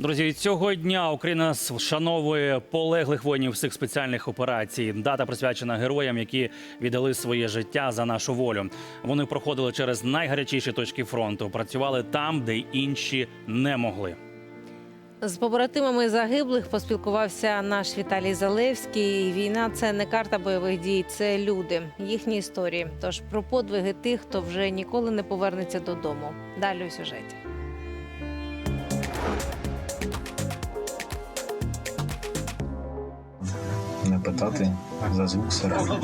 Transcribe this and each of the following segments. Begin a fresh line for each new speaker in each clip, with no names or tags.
Друзі, цього дня Україна вшановує полеглих воїнів всіх спеціальних операцій. Дата присвячена героям, які віддали своє життя за нашу волю. Вони проходили через найгарячіші точки фронту, працювали там, де інші не могли.
З побратимами загиблих поспілкувався наш Віталій Залевський. Війна це не карта бойових дій, це люди, їхні історії. Тож про подвиги тих, хто вже ніколи не повернеться додому. Далі у сюжеті.
Питати за звук сирени.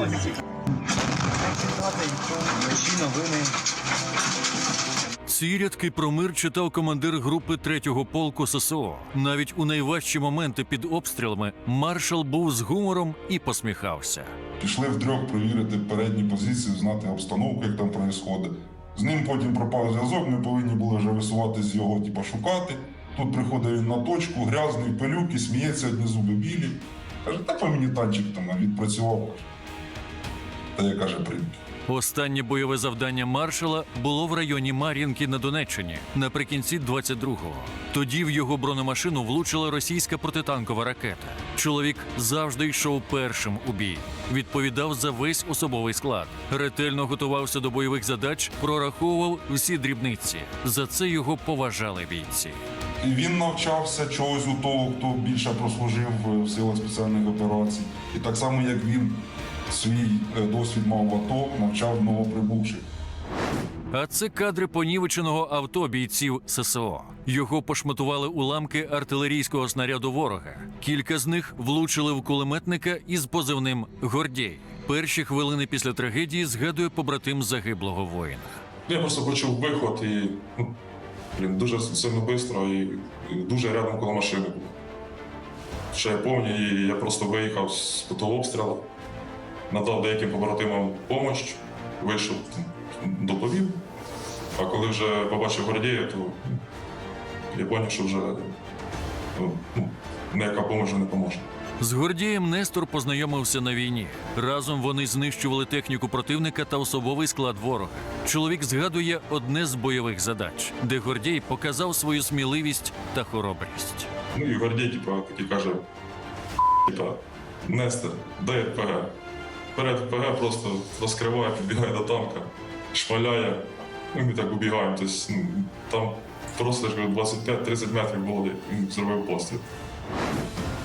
Ці рядки про мир читав командир групи 3-го полку ССО. Навіть у найважчі моменти під обстрілами маршал був з гумором і посміхався.
Пішли втрьох перевірити передні позиції, знати обстановку, як там відбувається. З ним потім пропав зв'язок, ми повинні були вже висуватись його, типа, шукати. Тут приходить він на точку, грязний, пилюки, сміється, одні зуби білі. Каже, та по мені танчик там відпрацював. Та я каже, приймки.
Останнє бойове завдання маршала було в районі Мар'їнки на Донеччині наприкінці 22-го. Тоді в його бронемашину влучила російська протитанкова ракета. Чоловік завжди йшов першим у бій, відповідав за весь особовий склад, ретельно готувався до бойових задач, прораховував всі дрібниці. За це його поважали бійці.
І він навчався чогось у того, хто більше прослужив в силах спеціальних операцій. І так само, як він свій е, досвід мав в АТО, навчав новоприбувших.
А це кадри понівеченого авто бійців ССО. Його пошматували уламки артилерійського снаряду ворога. Кілька з них влучили в кулеметника із позивним Гордєй. Перші хвилини після трагедії згадує побратим загиблого воїна.
Я просто почув виход і ну, блін, дуже сильно швидко і, дуже рядом коло машини було. Ще я пам'ятаю, я просто виїхав з того обстрілу, надав деяким побратимам допомогу, вийшов, доповів. А коли вже побачив Гордія, то ну, я зрозумів, що вже ну, ну, ніяка допомога не поможе.
З Гордієм Нестор познайомився на війні. Разом вони знищували техніку противника та особовий склад ворога. Чоловік згадує одне з бойових задач, де Гордій показав свою сміливість та хоробрість.
Ну і Гордій, типа, такий каже, типа, Нестер, дай ПГ. Перед ПГ просто розкриває, підбігає до танка, шмаляє. Ну, ми так убігаємо. Тобто, ну, там просто 25-30 метрів було, зробив постріл.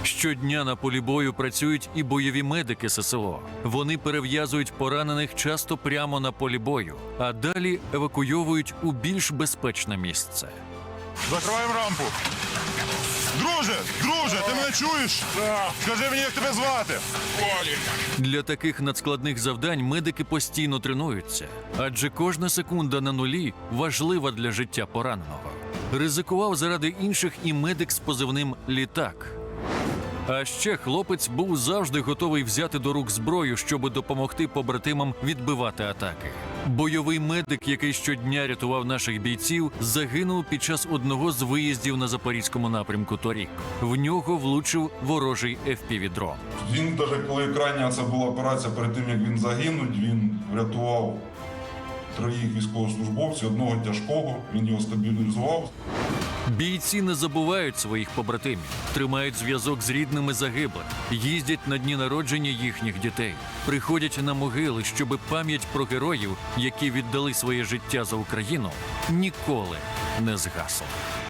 Щодня на полі бою працюють і бойові медики ССО. Вони перев'язують поранених часто прямо на полі бою, а далі евакуйовують у більш безпечне місце.
Закриваємо рампу. Друже, друже, ти мене чуєш? Скажи мені, як тебе звати?
Для таких надскладних завдань медики постійно тренуються, адже кожна секунда на нулі важлива для життя пораненого. Ризикував заради інших і медик з позивним літак. А ще хлопець був завжди готовий взяти до рук зброю, щоб допомогти побратимам відбивати атаки. Бойовий медик, який щодня рятував наших бійців, загинув під час одного з виїздів на запорізькому напрямку торік. В нього влучив ворожий FPV-дрон.
Він навіть коли крайня це була операція, перед тим як він загинуть, він врятував троїх військовослужбовців, одного тяжкого, він його стабілізував.
Бійці не забувають своїх побратимів, тримають зв'язок з рідними загиблих, їздять на дні народження їхніх дітей, приходять на могили, щоби пам'ять про героїв, які віддали своє життя за Україну, ніколи не згасла.